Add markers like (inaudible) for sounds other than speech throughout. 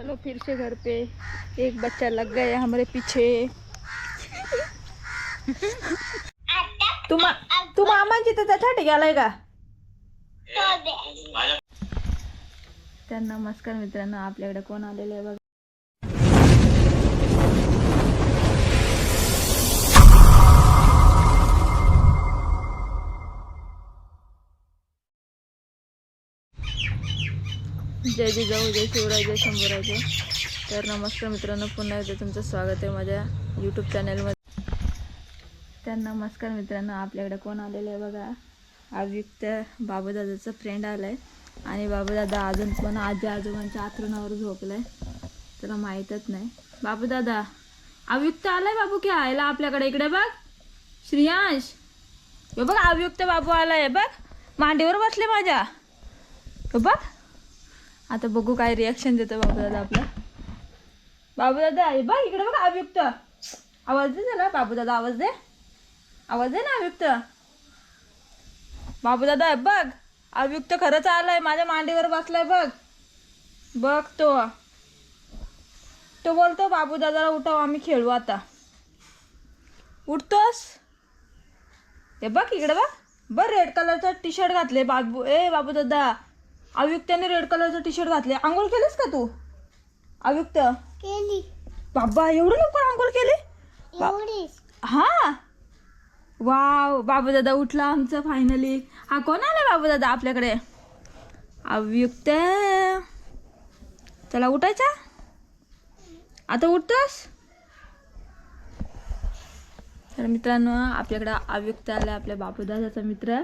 चलो फिर से घर पे एक बच्चा लग गया हमारे पीछे। तू मा तू मामांची तर गेलाय का? तर नमस्कार मित्रांनो आपल्याकडे कोण आलेले आहे बघा. जय जिजाऊ जय शिवराय जय शंभूराजे तर नमस्कार मित्रांनो पुन्हा एकदा तुमचं स्वागत आहे माझ्या यूट्यूब चॅनलमध्ये तर नमस्कार मित्रांनो आपल्याकडे कोण आलेलं आहे बघा? अभियुक्त बाबूदादाचा फ्रेंड आला आहे आणि बाबूदादा अजून पण आजी आजोबांच्या आथरुणावर झोपला आहे त्याला माहीतच नाही. बाबूदादा अभियुक्त आलाय बाबू की आयला आपल्याकडे इकडे बघ. श्रियांश. हे बघ अभियुक्त बाबू आलाय बघ. मांडीवर बसले माझ्या. बघ. आता बघू काय रिॲक्शन देतो बाबूदादा आपला. बाबूदादा आहे बघ इकडे बघा अभियुक्त. आवाज दे त्याला बाबूदादा आवाज दे. आवाज दे ना अभियुक्त. बाबूदादा आहे बघ अभियुक्त खरंच आलाय माझ्या मांडीवर बसलाय बघ. बघ तो. तो बोलतो बाबूदादाला उठव आम्ही खेळू आता. उठतोस? हे बघ इकडे बघ. बघ रेड कलरचा टी शर्ट घातले बाबू ए बाबूदादा. दादा अयुक्ताने रेड कलरचा टी शर्ट घातले आंघोळ केलीस का तू? अयुक्त केली. बाबा एवढं लवकर आंघोळ केली? एवढीच. हा? वाव बाबू दादा उठला आमचं फायनली हा कोण आला बाबू दादा आपल्याकडे? अव्युक्त चला उठायचा? आता उठतोस? तर मित्रांनो आपल्याकडे अव्युक्त आला आपल्या बापूदादाचा मित्र.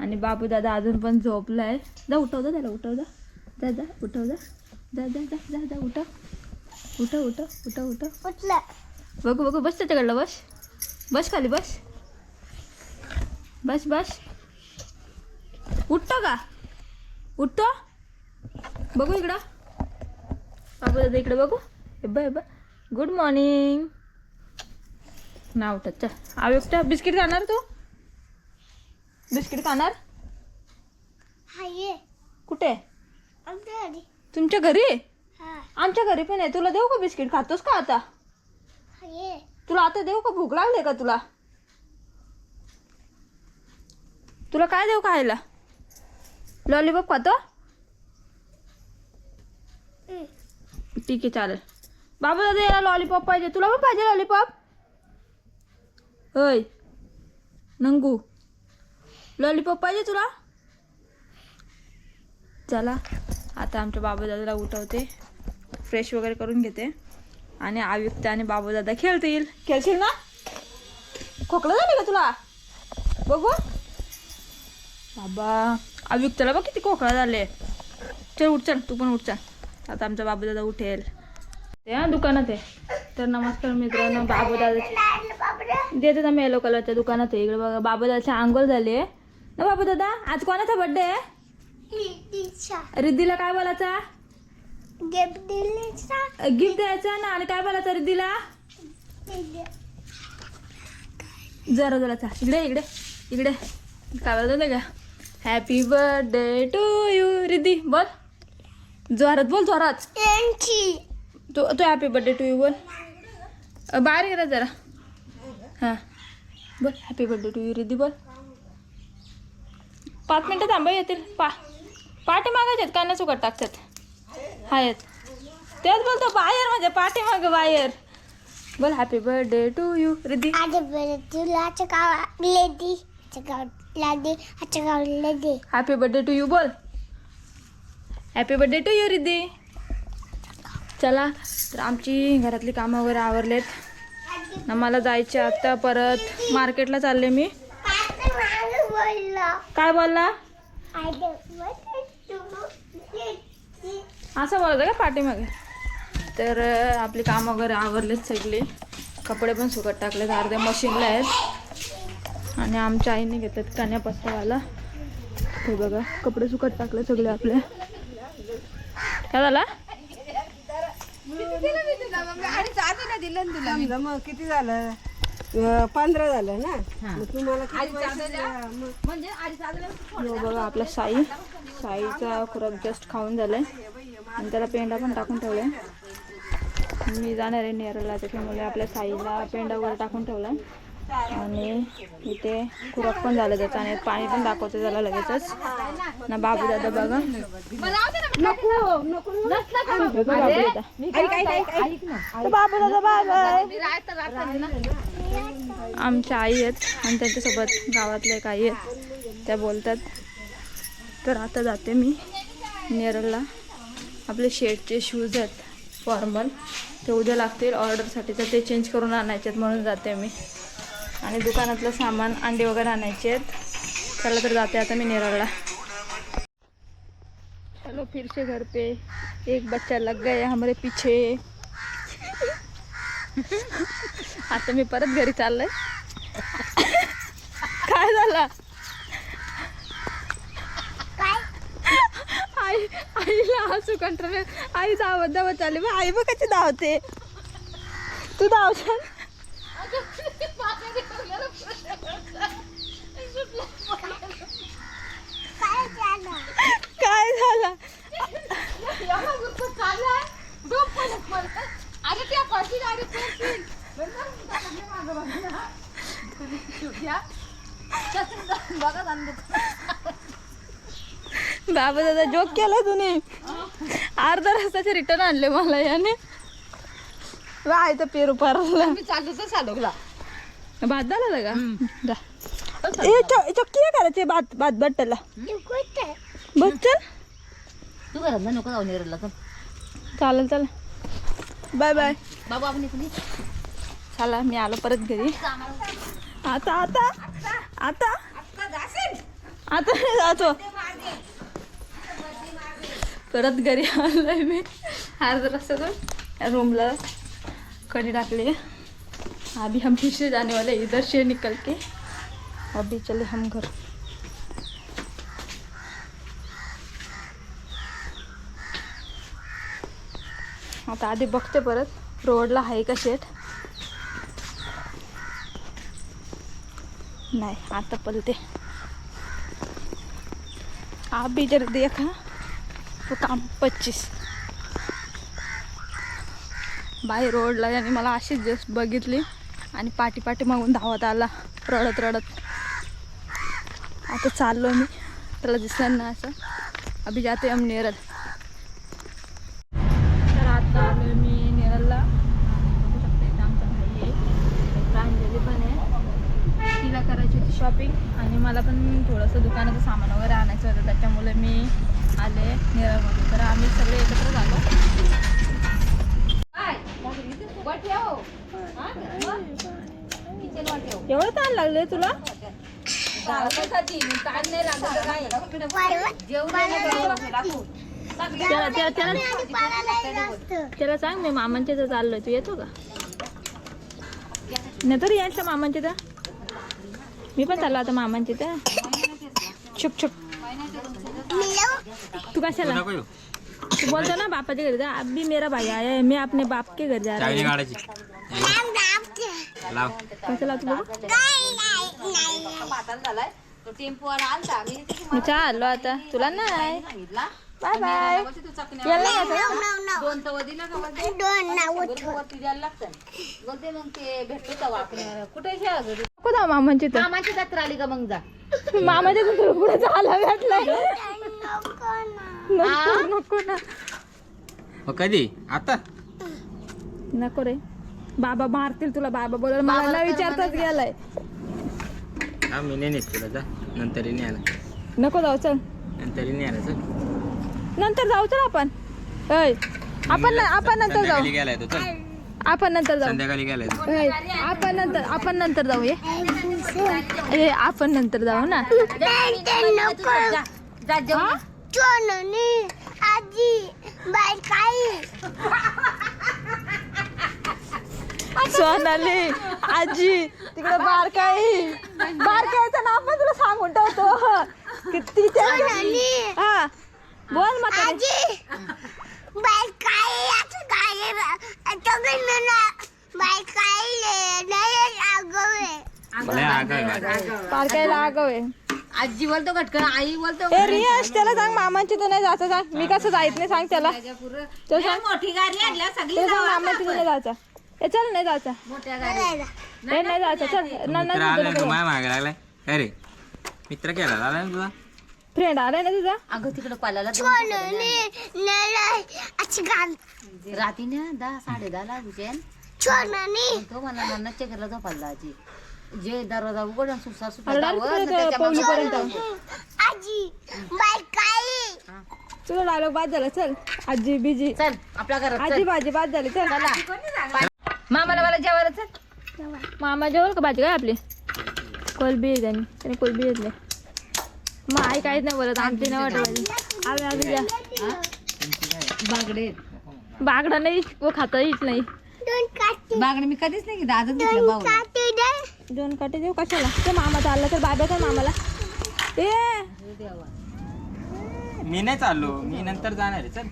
आणि बापूदादा अजून पण झोपलाय. जा उठव जा त्याला उठव जा. जा जा उठव जा. जा जा जा जा जा उठव. उठव उठव उठव उठव. उठलं. बघू बघू बस त्याच्याकडलं बस. बस खाली बस. बस बस. उठतो का? उठतो? बघू इकडं. बाबू दादा इकडे बघू. हे बघ गुड मॉर्निंग ना उठत चल. आयुक्त बिस्किट खाणार तू? बिस्किट खाणार? हाय कुठे? आमच्या घरी. तुमच्या घरी? हा. आमच्या घरी पण आहे. तुला देऊ का बिस्किट? खातोस का आता? हाय तुला आता देऊ का? भूक लागली का तुला? तुला काय देऊ खायला? लॉलीपॉप खातो? ठीक आहे चालेल. बाबू दादा याला लॉलीपॉप पाहिजे. तुला पण पाहिजे लॉलीपॉप? होय. नंगू. लॉलीपॉप पाहिजे तुला? चला आता आमच्या बाबू दादाला उठवते. फ्रेश वगैरे करून घेते. आणि आयुक्त आणि बाबूदादा खेळतील खेळशील ना? खोकला झाली का तुला? बघू. बाबा आयुक्तला बघ किती खोकला झाले. चल उठ तू पण उठ आता आमचा बाबूदादा उठेल. ते हा दुकानात आहे. तर नमस्कार मित्रांनो बाबूदादाचे देतात आम्ही येलो कलरच्या दुकानात आहे. इकडे बघा बाबूदादाची आंघोळ झाली आहे. ना बाबूदादा आज कोणाचा बड्डे आहे? रिद्धीला काय बोलायचा? गिफ्ट द्यायचा ना आणि काय बोलायचं रिद्धीला? जरा जरा चा इकडे इकडे इकडे. काय बोलत का happy birthday to you Riddhi. बोल. जोरात बोल जोरात. तू तू हॅपी बर्थडे टू यू बोल. बाहेर गेला जरा. हां. बोल happy birthday to you Riddhi बोल. पाच मिनटं थांबा येतील. पा पाठी मागायच्यात काना चुकट टाकतात. येत तेच बोलतो बाहेर म्हणजे पाठी माग बाहेर. बोल happy birthday to you Riddhi. आधी बरं तुला चकावले दे. चकावला दे चकावले दे. हॅपी बर्थडे टू यू बोल. Happy birthday to you Riddhi. चला तर आमची घरातली कामं वगैरे आवरलेत. ना मला जायचे आता परत मार्केटला चालले मी. बोललो. काय बोलला? असं बोलत का पाठीमागे? तर आपली कामं वगैरे आवरलेत सगळी. कपडे पण सुकत टाकलेत अर्ध्या मशीनला आहेत. आणि आमच्या आईने घेतलेत कान्या पस्तावाला हे बघा कपडे सुकत टाकले सगळे आपले. काय झाला? किती झालं? अं, पंधरा झालं ना? मग तुम्हाला किती पैसे द्या? मग हे बघा आपला साई. साईचा खुराक जस्ट खाऊन झालाय. आणि त्याला पेंडा पण टाकून ठेवलाय. मी जाणार आहे नेरळला त्याच्यामुळे आपल्या साईला पेंडा वगैरे टाकून ठेवला आणि इथे खुराक पण झालं त्याचं आणि पाणी पण दाखवतो त्याला लगेचच. ना बाबू दादा बघा. बाबू दादा बाय आमच्या आई आहेत आणि त्यांच्यासोबत गावातल्या एक आई आहेत. त्या बोलतात तर आता जाते मी नेरळला. आपले शेडचे शूज आहेत फॉर्मल ते उद्या लागतील ऑर्डरसाठी तर ते चेंज करून आणायचे आहेत म्हणून जाते मी. आणि दुकानातलं सामान अंडे वगैरे आणायचे आहेत. चला तर जाते आता मी नेरळला. चलो फिर से घर पे. एक बच्चा लग गया हमारे पीछे. आता मी परत घरी चाललंय. काय झालं? आई आईला हसू कंट्रोल आई धावत धावत चालली मग आई बघ कशी धावते. तू धावशाल? काय झालं? काय झालं बाबा दादा जोक केला तुम्ही. अर्धा रस्त्याचे रिटर्न आणले मला याने. आहे तर पेरू पारला. भात झाला का? जा. ए चो- चक्की काय करायचे भात भात बट्टला बस चल तू घरात ना नको जाऊ नेरला तर चालेल चल बाय बाय. बाबा आपण चला मी आलो परत घरी. आता आता आता. आता नाही जातो. परत घरी आलोय मी. अर्धा रस्त्यातून. रूमला कडी टाकली. अभी हम फिर से जाने वाले इधर से निकल के। अभी चले हम घर। आता आधी बघते परत. रोडला आहे का शेट नाही आता पलते. आप भी जरा देखा तो काम पच्चीस. बाय रोडला आणि मला अशीच जस्ट बघितली. आणि पाठी पाठी मागून धावत आला रडत रडत. आता चाललो मी. त्याला दिसलं ना असं. अभि जाते नेरल तर आता आलो मी नेरलला बघू शकता इथं आमचा भाई आहे एक प्रांजली पण आहे तिला करायची होती शॉपिंग आणि मला पण थोडंसं दुकानाचं सामान वगैरे आणायचं होतं त्याच्यामुळे मी आले नेरळमध्ये तर आम्ही सगळे एकत्र झालो एवढं ताण लागले तुला? त्याला सांग मी मामांच्या इथं चाललोय. तू येतो का? नाही तर यायचं मामांच्या इथं. मी पण चाललो आता मामांच्या इथं. छुक छुक तू कशाला? तू बोलतो ना बापाच्या घरी जा. अब भी मेरा भाई आया है. मैं अपने बाप के घर जा रहा हूँ. काढायची लाव. तो टेम्पो वाला आलता मी मी चाललो आता. तुला नाही? सांगितला बाय बाय तू चकण्या यायला नाही दोन तव दिलं का वरती? दोन नाव बरोबर वरती द्यायला लागतं बोलते मग ते भेटतो तवा आपण कुठे घरी नको मामाची जत्रा आली का मग जा. मामाच्या पुढे भेटलाय? (laughs) नको नको ना. मग कधी? आता? नको रे. बाबा मारतील तुला बाबा बोल मला न विचारताच गेलाय. हा मी नेनेच तुला जा. नंतर न्यायला नको जाऊ चल. नंतर न्यायला चल. नंतर जाऊ चल आपण. ऐ आपण न- आपण नंतर जाऊ. संध्याकाळी गेलाय तो चल. आपण नंतर जाऊ. संध्याकाळी गेलाय तो. ऐ, आपण नंतर आपण नंतर जाऊ ये. ए आपण नंतर जाऊ ना. जा जा जेवण. हा? चोननी आजी बाय काही सोनाली आजी तिकडे बारकाई. बारकाईचं नाव पण तुला सांगून ठेवतो. किती हा बोल मग आजी बाय काही असं काय सगळं ना बाय काही नाही आगवे. बारकाईला आगव. आजी बोलतो घटकन आई बोलतो ए रियाज त्याला सांग मामांची तर नाही जायचं सांग मी कसं जायत नाही सांग त्याला. तो सांग. मोठी गाडी आणल्या सगळी ते सांग मामांची नाही जायचं. ए चल नाही जायचं. मोठ्या गाडी नाही जायचं. चल. ना मित्र आला तू माय मागे लागलाय. काय रे मित्र केला आला ना तुझा? फ्रेंड आलाय ना तुझा? अगं तिकडे पाल्याला आजची गाव रात्रीने दहा साडे दहा ला हुसेन. छोनाने तो मला नन्ना चेकरला झोपायला आजी. जे दरवाजा उघड आणि सुसार सुसार अरे दावत, डायरेक्ट त्याच्या पवली मागं- पर्यंत आजी बाय काय? तुझा डायलॉग बाद झाला चल. आजी बिजी. चल आपल्या घरात आजी भाजी बाद झाली चल. मामाला मला जेवायला चल. मामा जेवल का भाजी काय आपली? कोलबी आहे त्यांनी. त्याने कोलबी घेतली. मग आई काहीच नाही बोलत आमची नाही वाटत भाजी. आम्ही अजून द्या. बागडे. बागडा नाही व खाता येत नाही. बागडे मी कधीच नाही घेतलं आजच घेतलं दोन काटे देऊ कशाला? ते मामा चालला तर बाबा काय मामाला? ए! मी नाही चाललो. मी नंतर जाणार आहे. चल.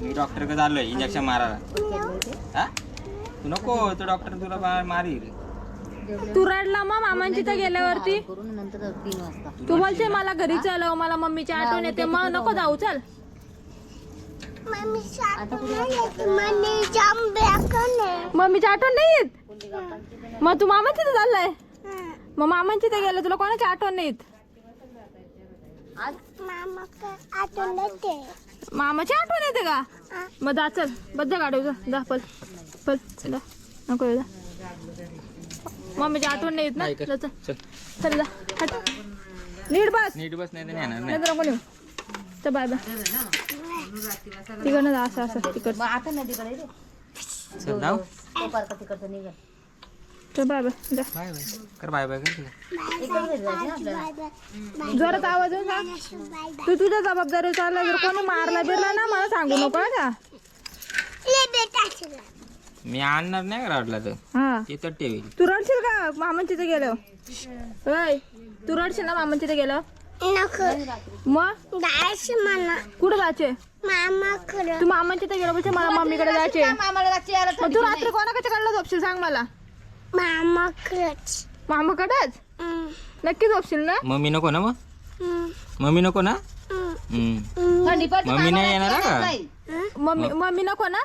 मी डॉक्टरकडे चाललोय इंजेक्शन मारायला. हा? तू नको तो डॉक्टर तुला मा- मारील. तू रडला मग मामांची तर गेल्यावरती? करून नंतर तीन वाजता तू बोलते मला घरी चलव मला मम्मीची आठवण येते. मग नको जाऊ चल. मम्मी जाम मम्मीची आठवण नाही येत? मग तू मामाची तर चाललाय? मग मामांची तर गेलं तुला कोणाची आठवण नाही येते. मामाची आठवण येते का? मग जा चल. बद्द गाडव जा. पल पल जा नको येऊ मम्मीची आठवण नाही येत ना चल. चल. चल जा. हट. नीट बस. नीट बस नाही नाही नाही चल बाय बाय. तिकडनं जा असं असं. तिकड आता नदीकडे रे. चल जाऊ. तो पार्क तिकडचं निघाल. चल बाय बाय. जा. Bye bye. कर बाय बाय कर जोरात आवाज येऊन सांग तू तुझ्या जबाबदारी चालला जर कोणी मारला बिरला ना मला सांगू नको हा का ले बेटा चला मी आणणार नाही का रडला तर? हा. ते तर ठेवील. तू रडशील का? मामांची ते गेलं होय. तू रडशील ना मामांची ते गेलं नको. मग? जायचं मला. कुठं जायचे? मामा खरं. तू मामांची ते गेलं म्हणजे मला मम्मीकडे जायचे. मामाला रात्री यायला मग तू रात्री कोणाकडे कडलं झोपशील सांग मला. मामा खरंच मामाकडेच नक्की झोपशील ना? मम्मी नको ना मग? मम्मी नको ना? हम्म. थंडी पडते मम्मी नाही येणार का? नाही. मम्मी मम्मी नको ना?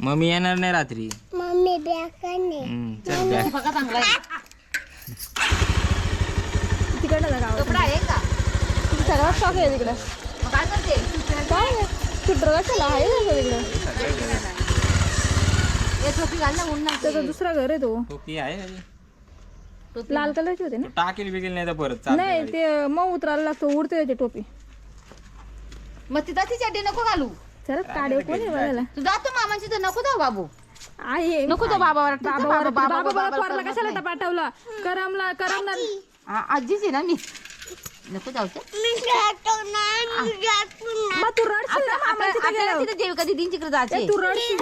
मम्मी येणार नाही रात्री. मम्मी बेकन हम्म, चल द्या फका चांगला आहे. तिकडनं जा गावात कपडा आहे का? सगळा स्टॉक आहे तिकडं. मग काय करते? काय कशाला आहे ना तिकडं टोपी घाल ना उन्हा त्याचं दुसरा घर आहे तो. टोपी आहे. लाल कलरची होती ना? टाकेल बिकेल नाही तर परत चालतं नाही गाडी. ते मग उतरायला लागतो उडते त्याची टोपी. मग तिथं ती चड्डी नको घालू. चल काढे कोण आहे बघायला? तू जातो मामाची तर नको जाऊ बाबू. आहे. नको जाऊ बाबावर बाबा बाबा बाबा पोरला कशाला पाठवला? करमला करमणार आजीच आहे ना मी नको जाऊ ते. मी जातो नाही मी जातो नाही मग तू रडशील ना आपल्या- मामाची तिथे आपल्याला गेल्यावर. तिथे देविका दीदींच्याकडे जायचे तू रडशील.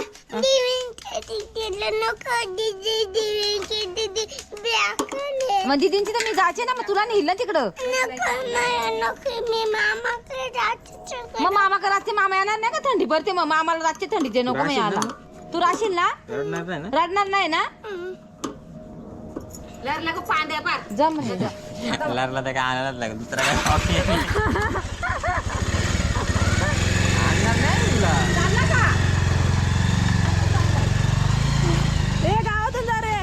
मग दीदींची तर मी जायचे ना मग तुला नेलं तिकडं. नको नाही नको मी मामाकडे जातो मग मामा का रात्री मामा येणार नाही का थंडी? पडते मग मामाला रातची थंडीचे नको मग यायला. तू राहशील ना? रडणार नाही ना? रडणार नाही ना? जा म्हणजे जा. लारला तर काय आणायलाच लागेल दुसरा काय कॉफी आणणार नाही तुला ए गावातून जा रे.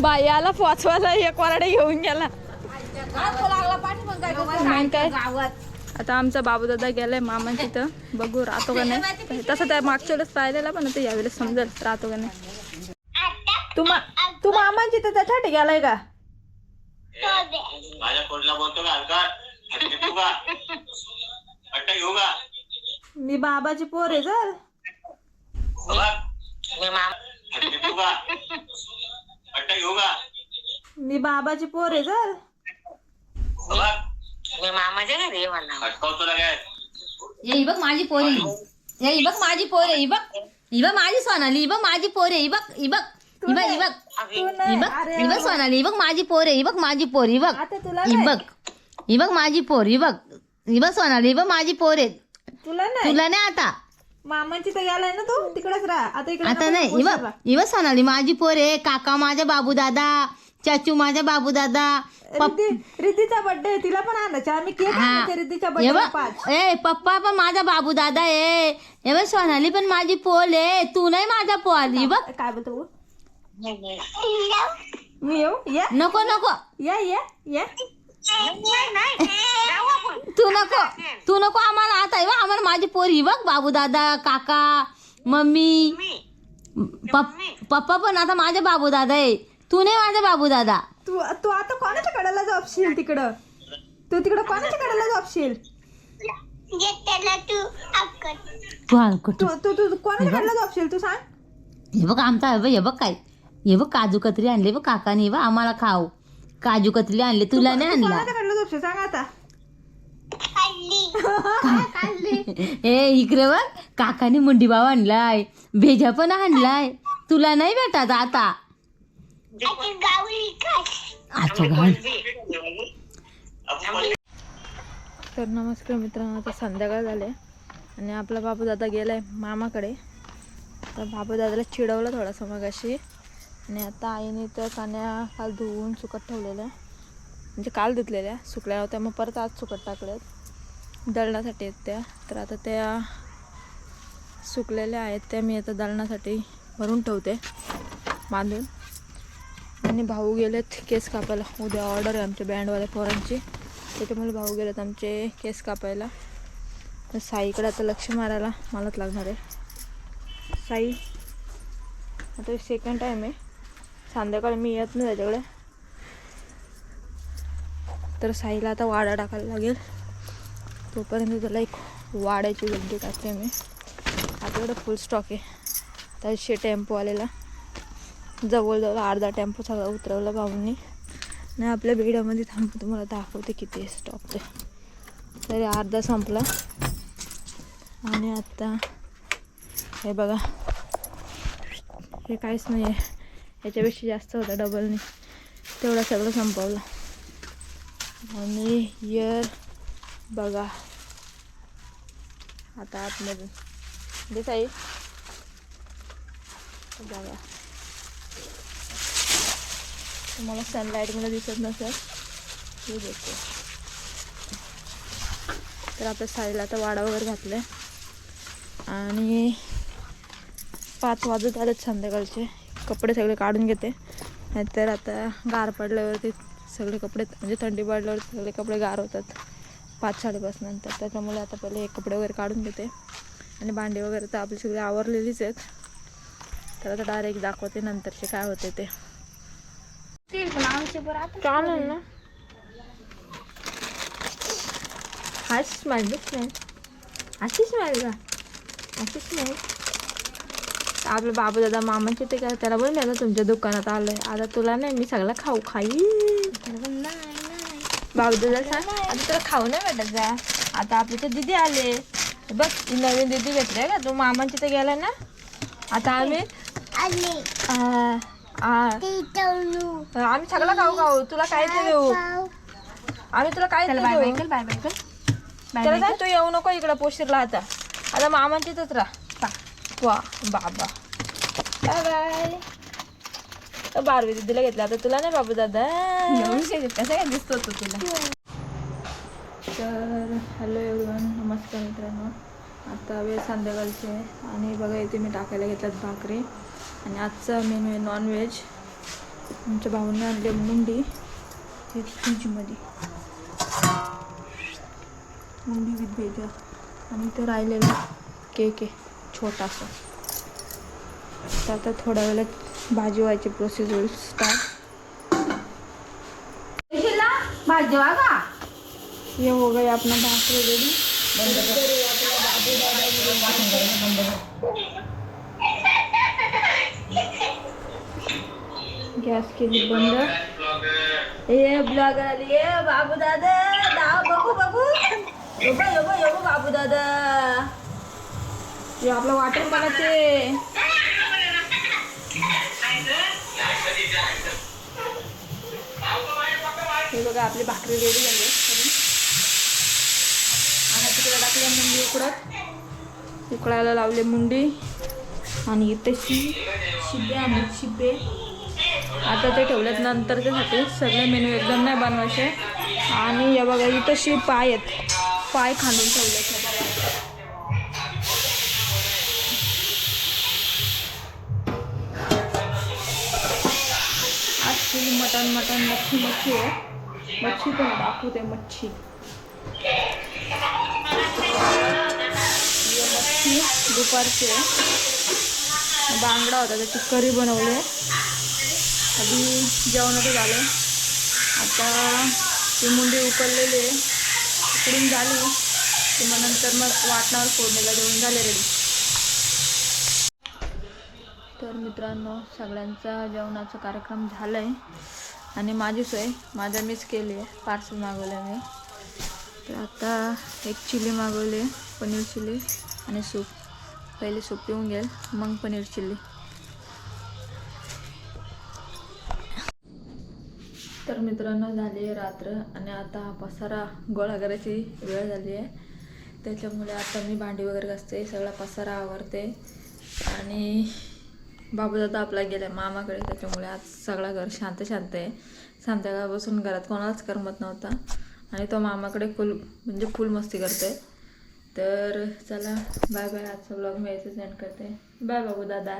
बाई आला पोचवायला एक वराडे घेऊन गेला. मग काय? आता आमचा बाबू दादा गेलाय मामांच्या इथं. बघू राहतो का नाही. तसं त्या मागच्या वेळेस पाहिलेला पण आता यावेळेस समजेल राहतो का नाही. तू मा तू मामांची इथं त्याच्यासाठी गेलाय का? माझ्या कोणला बोलतो का हलका का? अट्टा घेऊ का? मी बाबाची पोर आहे का? घेऊ का? मी बाबाची पोर आहे सर अटकावतो ना काय ये ही बघ माझी पोरी ये ही बघ माझी पोर आहे. ही बघ. ही बघ माझी सोनाली. ही बघ माझी पोर आहे. ही बघ ही बघ. ही बघ ही बघ ही बघ ही बघ सोनाली ही बघ माझी पोर आहे ही बघ माझी पोर ही बघ आता तुला ही बघ ही बघ माझी पोर ही बघ ही बघ सोनाली ही बघ माझी पोर आहे. तुला नाही. तुला नाही आता. मामांची तर गेलाय ना तू? तिकडेच राहा. आता इकडे आता नको नाही राहा. सोनाली माझी पोर आहे. काका माझ्या बाबू दादा चाचू माझ्या बाबू दादा रिद्धी रिद्धीचा बर्थडे तिला पण आणायचा आम्ही केक आणायचा रिद्धीच्या ये बर्थडे बघ, ए पप्पा पण माझा बाबू दादा आहे. हे बघ सोनाली पण माझी पोल आहे. तू नाही माझा पोल ही बघ काय बोलतो? मी येऊ या नको नको या या या तू नको तू नको आम्हाला आता आहे बघ, आम्हाला माझी पोर बघ बाबू दादा काका मम्मी पप- पप्पा पण आता माझे बाबू दादा आहे. तू नाही माझा बाबू दादा तू तू आता कोणाच्या कडेला जॉबशील तिकडं? तू तिकडं कोणाच्या कडेला त्याला तू तू तू कोणाच्या कडेला तू सांग? हे बघ आमचा हे बघ काय. हे बघ काजू कतरी आणले बघ काकाने बघ आम्हाला खाऊ. काजू कतरी आणले तुला नाही आणला. सांग आता. (laughs) ए इकडे बघ काकाने मुंडी भाव आणलाय भेजा पण आणलाय. तुला नाही भेटत आता. अच्छा घाल तर नमस्कार मित्रांनो आता संध्याकाळ झाले आणि आपला बाबू दादा गेलाय मामाकडे. तर बाबू दादाला चिडवलं थोडासा मगाशी. आणि आता आईने तर कान्या काल धुवून सुकत ठेवलेल्या म्हणजे काल धुतलेल्या सुकल्या होत्या मग परत आज सुकत टाकल्यात दळण्यासाठी आहेत त्या. तर आता त्या सुकलेल्या आहेत त्या मी आता दळण्यासाठी भरून ठेवते बांधून. आणि भाऊ गेलेत केस कापायला. उद्या ऑर्डर आहे आमच्या बँडवाल्या पोरांची. त्याच्यामुळे भाऊ गेलेत आमचे केस कापायला. तर साईकडे आता लक्ष मारायला मलाच लागणार आहे. साई आता सेकंड टाईम आहे. संध्याकाळी मी येत नाही त्याच्याकडे. तर साईला आता वाडा टाकायला लागेल. तोपर्यंत त्याला एक वाड्याची गड्डी टाकते मी. आपल्याकडे फुल स्टॉक आहे. तर टेम्पो आलेला. जवळजवळ अर्धा टेम्पो सगळा उतरवला भाऊंनी. आणि आपल्या बेडामध्ये थांबतो तुम्हाला दाखवते किती स्टॉप ते तरी अर्धा संपला. आणि आत्ता हे बघा. हे काहीच नाही आहे याच्यापेक्षा जास्त होता डबलने तेवढा सगळं संपवलं. आणि इयर बघा. आता आतमधून. म्हणजे दे साई बघा. तुम्हाला सनलाईटमध्ये दिसत नसेल हे देते तर आपल्या साडीला आता वाडा वगैरे घातलं आणि पाच वाजत आलेत संध्याकाळचे. कपडे सगळे काढून घेते. नाहीतर आता गार पडल्यावरती सगळे कपडे म्हणजे थंडी पडल्यावरती सगळे कपडे गार होतात. पाच साडेपाच नंतर. त्याच्यामुळे आता पहिले हे कपडे वगैरे काढून घेते. आणि भांडे वगैरे तर आपली सगळी आवरलेलीच आहेत. तर आता डायरेक्ट दाखवते नंतरचे काय होते ते. चालेल ना? हाच माझीच नाही स्माईल अशी स्माईल का? अशी स्माईल आपलं बाबू दादा मामाचे ते काय त्याला बोल ना तुमच्या दुकानात आलंय. आता तुला नाही मी सगळं खाऊ खाई बाबू दादा सांग आता तुला खाऊ नाही भेटत जा. आता आपले ते दिदी आले बघ ही नवीन दिदी भेटले का? तू मामांची ते गेला ना? आता आम्ही आले. आ, आ, ते तळू. आम्ही सगळं खाऊ खाऊ. तुला काय ते देऊ? आम्ही तुला काय बाय बाय त्याला काय तू येऊ नको इकडं पोशीरला आता. आता मामांची इथंच राहा. वा बाबा. बाय बाय बारवी दिदीला घेतला आता. तुला नाही बाबू दादा? कसं काय दिसतो तो तुला? तर हॅलो एवढं नमस्कार मित्रांनो. आता वेळ संध्याकाळचे आहे. आणि बघा इथे मी टाकायला घेतल्यात भाकरी. आणि आजचा मेनू आहे नॉनव्हेज आमच्या भाऊंनी आणले मुंडी. हे फ्रीजमध्ये. मुंडी विथ भेजा. आणि ते राहिलेला केक आहे. छोटासा. तर आता थोड्या वेळात भाजी व्हायची प्रोसेस होईल स्टार्ट भाजी का? ये हो गई अपना भाकरी रेडी. गॅस केली बंद. ये ब्लॉगर आली. ये बाबू दादा बघू बघू. योगो बाबू दादा हे आपलं वाटण बनायचे हे बघा आपली भाकरी रेडी झाली. आणि तिकडे टाकल्या मुंडी उकडत. उकळायला लावले मुंडी. आणि इथे शि शिबे आणि शिबे. आता ते ठेवलेत नंतरच्यासाठी सगळे मेनू एकदम नाही बनवायचे. आणि या बघा इथं शि पाय आहेत. पाय खांदून ठेवले ॲक्च्युली मटन मटन मच्छी मच्छी आहे मच्छी पण दाखवते मच्छी। मच्छी दुपारची आहे बांगडा होता त्याची करी बनवली आधी जेवणाचं झालं आता ती मुंडी उकळलेली आहे उकडून झाली की मग नंतर मग वाटणावर फोडणीला देऊन झाले रेडी तर मित्रांनो सगळ्यांचा जेवणाचा कार्यक्रम झाला आहे आणि माझी सोय माझ्या मीच केली आहे. पार्सल मागवलं मी. तर आता एक चिली मागवली आहे पनीर चिली आणि सूप. पहिले सूप पिऊन घेईल मग पनीर चिल्ली तर मित्रांनो झाली आहे रात्र आणि आता हा पसारा गोळा करायची वेळ झाली आहे. त्याच्यामुळे आता मी भांडी वगैरे घासते सगळा पसारा आवरते. आणि बाबूदादा आपला गेला मामाकडे. त्याच्यामुळे आज सगळा घर शांत शांत आहे. संध्याकाळपासून घरात कोणालाच करमत नव्हता. आणि तो मामाकडे फुल म्हणजे फुल मस्ती करते तर चला बाय बाय. आजचा ब्लॉग मी यायचं सेंड करते. बाय बाबू दादा